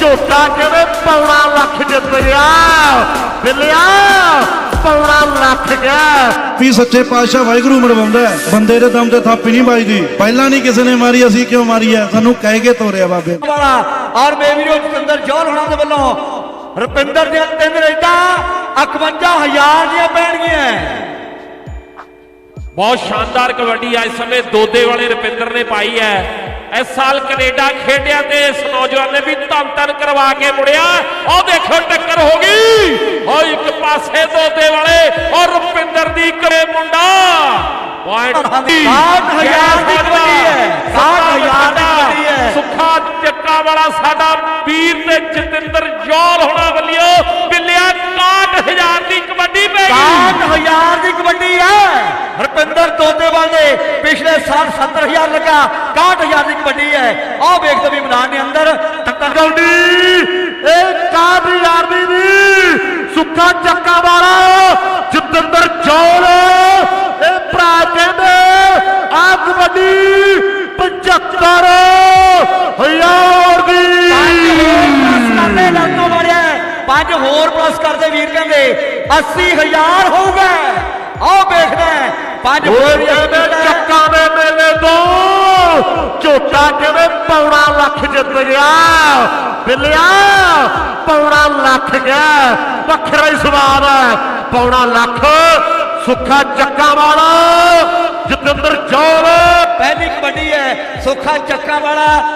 ਝੋਟਾ ਕਿਵੇਂ ਪੌਣਾ ਲੱਖ ਜਿੱਤ ਗਿਆ। ਬਿੱਲਿਆ ਪੌਣਾ ਲੱਖ ਗਿਆ। ਵੀ ਸੱਚੇ ਪਾਤਸ਼ਾਹ ਵਾਹਿਗੁਰੂ ਮਰਵਾਉਂਦਾ ਹੈ। ਬੰਦੇ ਦੇ ਦਮ ਤੇ ਥਾਪੀ ਨਹੀਂ ਵੱਜਦੀ। ਪਹਿਲਾਂ ਨਹੀਂ ਕਿਸੇ ਨੇ ਮਾਰੀ ਅਸੀਂ ਕਿਉਂ ਮਾਰੀ ਹੈ? ਸਾਨੂੰ ਕਹਿ ਕੇ ਤੋਰਿਆ ਬਾਬੇ। ਵਾਲਾ ਔਰ ਮੇਵੀਰੋ ਜਤਿੰਦਰ ਜੋਲ ਹੁਣਾਂ ਦੇ ਵੱਲੋਂ ਰੁਪਿੰਦਰ ਦੀਆਂ ਤਿੰਨ ਰੇਡਾਂ 51000 ਦੀਆਂ ਪੈਣਗੀਆਂ। ਬਹੁਤ ਸ਼ਾਨਦਾਰ ਕਬੱਡੀ ਆ ਇਸ ਸਮੇਂ ਦੋਦੇ ਵਾਲੇ ਰੁਪਿੰਦਰ ਨੇ ਪਾਈ ਹੈ। ਇਸ ਸਾਲ ਕੈਨੇਡਾ ਖੇਡਿਆ ਤੇ ਇਸ ਨੌਜਵਾਨ ਨੇ ਵੀ ਧੰਨ ਧੰਨ ਕਰਵਾ ਕੇ ਮੁੜਿਆ। ਉਹ ਦੇਖੋ ਟੱਕਰ ਹੋ ਗਈ। ਉਹ ਇੱਕ ਪਾਸੇ ਦੋਦੇ ਵਾਲੇ ਔਰ ਰੁਪਿੰਦਰ ਦੀ ਕਰੇ ਮੁੰਡਾ। ਪੁਆਇੰਟ 60,000 ਦੀ। ਕਬੱਡੀ ਹੈ। 60,000 ਦੀ ਕਬੱਡੀ ਹੈ। ਸੁੱਖਾ ਚੱਕਾ ਵਾਲਾ ਸਾਡਾ ਵੀਰ ਤੇ ਜਤਿੰਦਰ ਜੋਲ ਰੁਪਿੰਦਰ ਨੇ ਪਿਛਲੇ ਸਾਲ 70000 ਲੱਗਾ 61000 ਦੀ ਕਬੱਡੀ ਹੈ। ਆਹ ਵੇਖਦੇ ਵੀ ਮੈਦਾਨ ਦੇ ਅੰਦਰ ਟੱਕਰ ਗੌਡੀ ਇਹ ਕਾਬੀ ਯਾਰਦੀ ਦੀ ਸੁੱਖਾ ਚੱਕਾ ਵਾਲਾ ਜਤਿੰਦਰ ਜੋਲ ਇਹ ਭਰਾ ਕਹਿੰਦੇ ਆ ਕਬੱਡੀ 75 ਹਜ਼ਾਰ ਦੀ। ਕਰਦੇ ਲਾਤੋਂ ਵੜਿਆ ਪੰਜ ਹੋਰ ਪਲੱਸ ਕਰਦੇ ਵੀਰ ਕਹਿੰਦੇ 80000 ਹੋਊਗਾ ਆਹ ਵੇਖਦੇ ਪੰਜ ਕਹਿੰਦੇ ਚੱਕਾ ਦੇ ਮੇਲੇ ਤੋਂ ਝੋਟਾ ਕਿਵੇਂ ਪੌਣਾ ਲੱਖ ਜਿੱਤ ਗਿਆ। ਬਿੱਲਿਆ ਪੌਣਾ ਲੱਖ ਗਿਆ। ਵੱਖਰਾ ਹੀ ਸਵਾਦ ਹੈ ਪੌਣਾ ਲੱਖ ਸੁੱਖਾ ਚੱਕਾ ਵਾਲਾ ਜਤਿੰਦਰ ਜੋਲ ਪਹਿਲੀ ਕਬੱਡੀ ਹੈ ਸੁੱਖਾ ਚੱਕਾ ਵਾਲਾ।